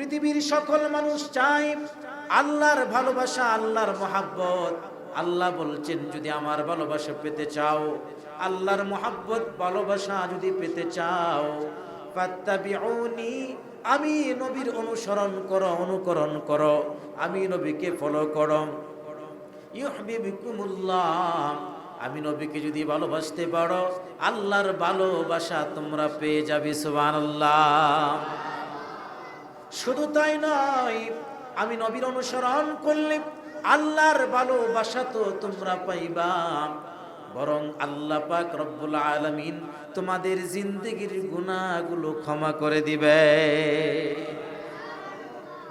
পৃথিবীর সকল মানুষ চাই আল্লাহর ভালোবাসা, আল্লাহর মহাব্বত। আল্লাহ বলছেন, যদি আমার ভালোবাসা পেতে চাও, আল্লাহর মহাব্বত, ভালোবাসা যদি পেতে চাও, ফাত্তাবিউনি, আমি নবীর অনুসরণ করো, অনুকরণ করো, আমি নবীকে ফলো করো। ইউহবিবিকুমুল্লাহ, আমি নবীকে যদি ভালোবাসতে পারো, আল্লাহর ভালোবাসা তোমরা পেয়ে যাবে, সুবহানাল্লাহ। শুধু তাই নয়, আমি নবীর অনুসরণ করলে আল্লাহর ভালোবাসা তো তোমরা পাইবা। বরং আল্লাহ পাক রব্বুল আলামিন তোমাদের জিন্দগির গুনাহগুলো ক্ষমা করে দিবে।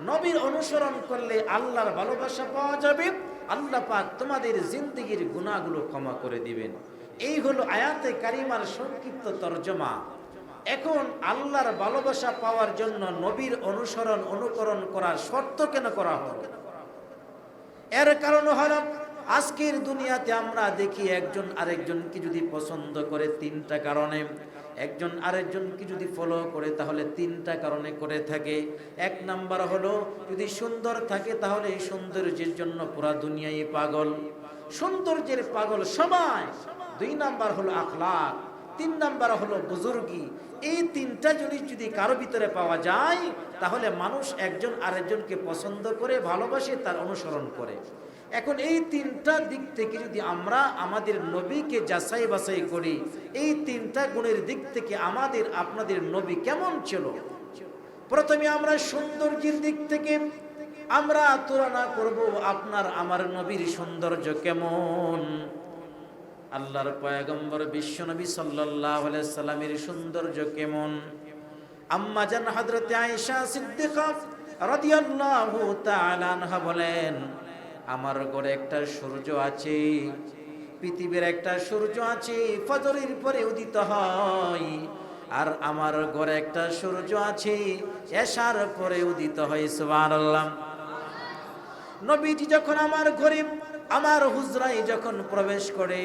নবীর অনুসরণ করলে আল্লাহর ভালোবাসা পাওয়া যাবে, আল্লাহ পাক তোমাদের জিন্দগির গুনাহগুলো ক্ষমা করে দিবেন। এই হলো আয়াতে কারিমার সংক্ষিপ্ত তর্জমা। এখন আল্লাহর ভালোবাসা পাওয়ার জন্য নবীর অনুসরণ, অনুকরণ করার শর্ত কেন করা হলো? এর কারণ হলো, আজকের দুনিয়াতে আমরা দেখি একজন আরেকজনকে যদি পছন্দ করে তিনটা কারণে, একজন আরেকজনকে যদি ফলো করে তাহলে তিনটা কারণে করে থাকে। এক নাম্বার হলো, যদি সুন্দর থাকে তাহলে এই সৌন্দর্যের জন্য পুরা দুনিয়ায় পাগল। সৌন্দর্যের পাগল সবাই। দুই নাম্বার হলো আখলাক, তিন নাম্বার হলো বুজুর্গি এই তিনটা জিনিস যদি কারও ভিতরে পাওয়া যায়, তাহলে মানুষ একজন আরেকজনকে পছন্দ করে, ভালোবাসে, তার অনুসরণ করে। এখন এই তিনটা দিক থেকে যদি আমরা আমাদের নবীকে যাচাই বাছাই করি, এই তিনটা গুণের দিক থেকে আমাদের, আপনাদের নবী কেমন ছিল? প্রথমে আমরা সৌন্দর্যের দিক থেকে, আমরা তুলনা করব আপনার, আমার নবীর সৌন্দর্য কেমন? আল্লাহর পয়গম্বর বিশ্বনবী সাল্লাল্লাহু আলাইহি সাল্লামের সৌন্দর্য কেমন? আম্মা জান হযরতে আয়েশা সিদ্দিকা রাদিয়াল্লাহু তাআলা আনহা বলেন, আমার ঘরে একটা সূর্য আছে, পৃথিবীর একটা সূর্য আছে, ফজরের পরে উদিত হয়। আর আমার ঘরে একটা সূর্য আছে, এশার পরে উদিত হয়, সুবহানাল্লাহ। নবীজি যখন আমার ঘরে আমার হুজরায় যখন প্রবেশ করে,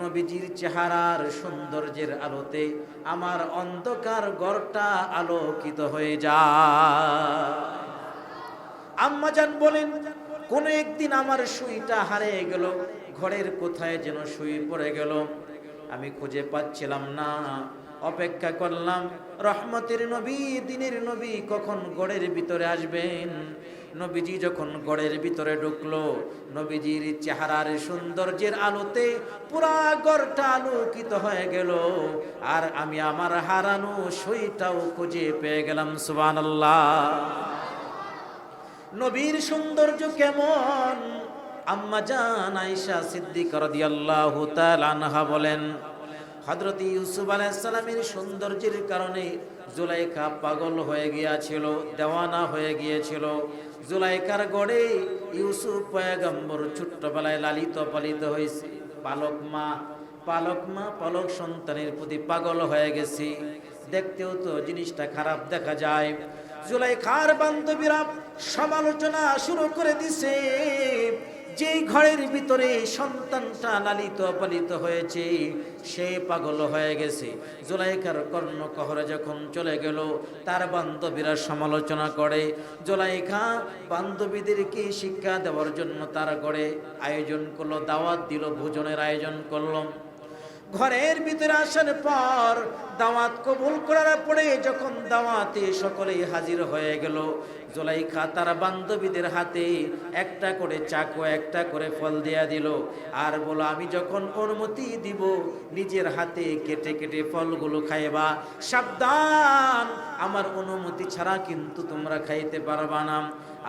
নবীজির চেহারার সৌন্দর্যের আলোতে আমার অন্ধকার গড়টা আলোকিত হয়ে যায়। আম্মাজান বলেন, কোন একদিন আমার সুইটা হারিয়ে গেল, ঘরের কোথায় যেন সুই পড়ে গেল। আমি খুঁজে পাচ্ছিলাম না, অপেক্ষা করলাম, রহমতের নবী, দিনের নবী কখন গড়ের ভিতরে আসবেন? নবীজি যখন গড়ের ভিতরে ঢুকলো, নবীজির চেহারার সৌন্দর্যের আলোতে পুরা গড়টা আলোকিত হয়ে গেল। আর আমি আমার হারানো সইটাও খুঁজে পেয়ে গেলাম, সুবহানাল্লাহ। নবীর সৌন্দর্য কেমন? আম্মা জান আয়েশা সিদ্দিক রাদিয়াল্লাহু তাআলা আনহা বলেন, হযরত ইউসুফ আলাইহিস সালামের সৌন্দর্যের কারণে জুলাইখা পাগল হয়ে গিয়েছিল, দেওয়ানা হয়ে গিয়েছিল। জুলাইখার গড়ে ইউসুফ পয়গম্বর ছোট্টবেলায় লালিত পালিত হয়েছে। পালক মা পালক মা, পালক সন্তানের প্রতি পাগল হয়ে গেছে। দেখতেও তো জিনিসটা খারাপ দেখা যায়। জুলাইখার বান্ধবীরা সমালোচনা শুরু করে দিছে। যেই ঘরের ভিতরে সন্তানটা লালিত পালিত হয়েছে, সে পাগল হয়ে গেছে। জোলাইকার কর্ণকহরে যখন চলে গেল, তার বান্ধবীরা সমালোচনা করে জোলাইখা বান্ধবীদেরকে শিক্ষা দেওয়ার জন্য তার ঘরে আয়োজন করল, দাওয়াত দিল, ভোজনের আয়োজন করল। ঘরের ভিতরে আসার পর দাওয়াত কবুল করার পরে যখন দাওয়াতে সকলেই হাজির হয়ে গেল, জোলাইখা তার বান্ধবীদের হাতে একটা করে চাকু, একটা করে ফল দেয়া দিল। আর বলো, আমি যখন অনুমতি দিব, নিজের হাতে কেটে কেটে ফলগুলো খাইবা। সাবধান, আমার অনুমতি ছাড়া কিন্তু তোমরা খাইতে পারবা না।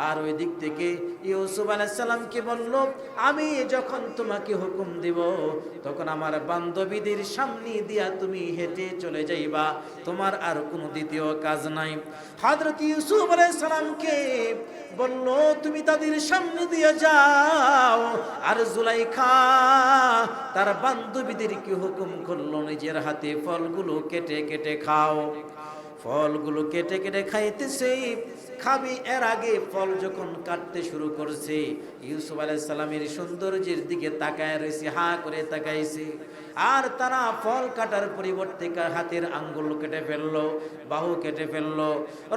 আর ওই দিক থেকে ইউসুফ আলাইসাল্লামকে বলল, আমি যখন তোমাকে হুকুম দিব, তখন আমার বান্ধবীদের সামনে দিয়া তুমি হেঁটে চলে যাইবা। তোমার আর কোনো দ্বিতীয় কাজ নাই। হযরত ইউসুফ আলাইসাল্লামকে বলল, তুমি তাদের সামনে দিয়ে যাও। আর জুলাইখা তার বান্ধবীদেরকে হুকুম করল, নিজের হাতে ফলগুলো কেটে কেটে খাও। ফলগুলো কেটে কেটে খাইতেছে। খাবি এর আগে ফল যখন কাটতে শুরু করছে, ইউসুফ আলাইসালামের সৌন্দর্যের দিকে তাকায় রয়েছে, হা করে তাকাইছে। আর তারা ফল কাটার পরিবর্তে হাতের আঙ্গুল কেটে ফেলল, বাহু কেটে ফেলল,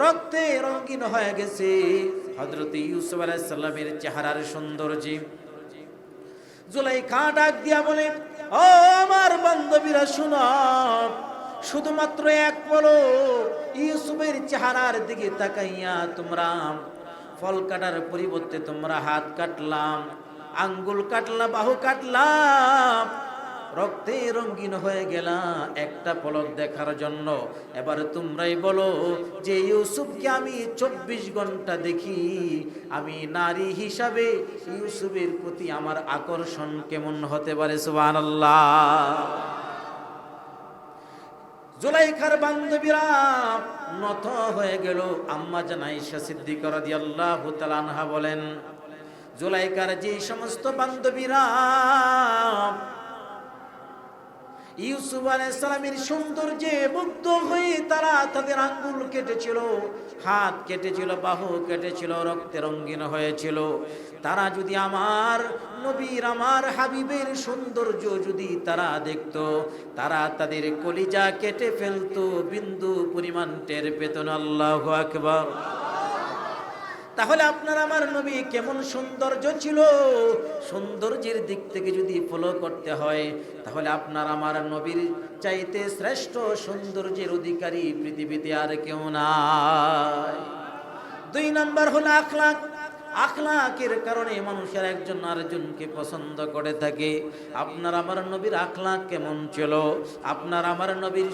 রক্তে রঙিন হয়ে গেছে। হজরত ইউসুফ আলাইসাল্লামের চেহারার সৌন্দর্য। জুলাইখা ডাক দিয়া বলে, ও আমার বান্ধবীরা, শুনো শুধুমাত্র এক বলো ইউসুফের চেহারার দিকে তাকাইয়া তোমরা ফল কাটার পরিবর্তে তোমরা হাত কাটলাম, আঙ্গুল কাটলা, বাহু কাটলাম, রক্তে রঙ্গিন হয়ে গেলা একটা পলক দেখার জন্য। এবার তোমরাই বলো যে ইউসুফকে আমি চব্বিশ ঘণ্টা দেখি, আমি নারী হিসাবে ইউসুফের প্রতি আমার আকর্ষণ কেমন হতে পারে? সুবান জুলাইখার বান্ধবীরা নত হয়ে গেল। আম্মা জানাই সিদ্দিক রাদিয়াল্লাহু তাআলা আনহা বলেন জুলাইকার যে সমস্ত বান্ধবীরা ইউসুফ আলাইসালামের সৌন্দর্যে মুগ্ধ হয়ে তারা তাদের আঙ্গুল কেটেছিল, হাত কেটেছিল, বাহু কেটেছিল, রক্তে রঙ্গিন হয়েছিল। তারা যদি আমার নবীর, আমার হাবিবের সৌন্দর্য যদি তারা দেখত, তারা তাদের কলিজা কেটে ফেলতো, বিন্দু পরিমাণ টের পেতন আল্লাহ আকবার। তাহলে আপনার আমার নবী কেমন সৌন্দর্য ছিল? সৌন্দর্যের দিক থেকে যদি ফলো করতে হয়, তাহলে আপনার আমার নবীর চাইতে শ্রেষ্ঠ সৌন্দর্যের অধিকারী পৃথিবীতে আর কেউ নাই। দুই নাম্বার হলো আখলাক। আখলাকের কারণে মানুষের একজন আরেকজনকে পছন্দ করে থাকে। আপনার আমার নবীর আখলাক কেমন ছিল? আপনার আমার নবীর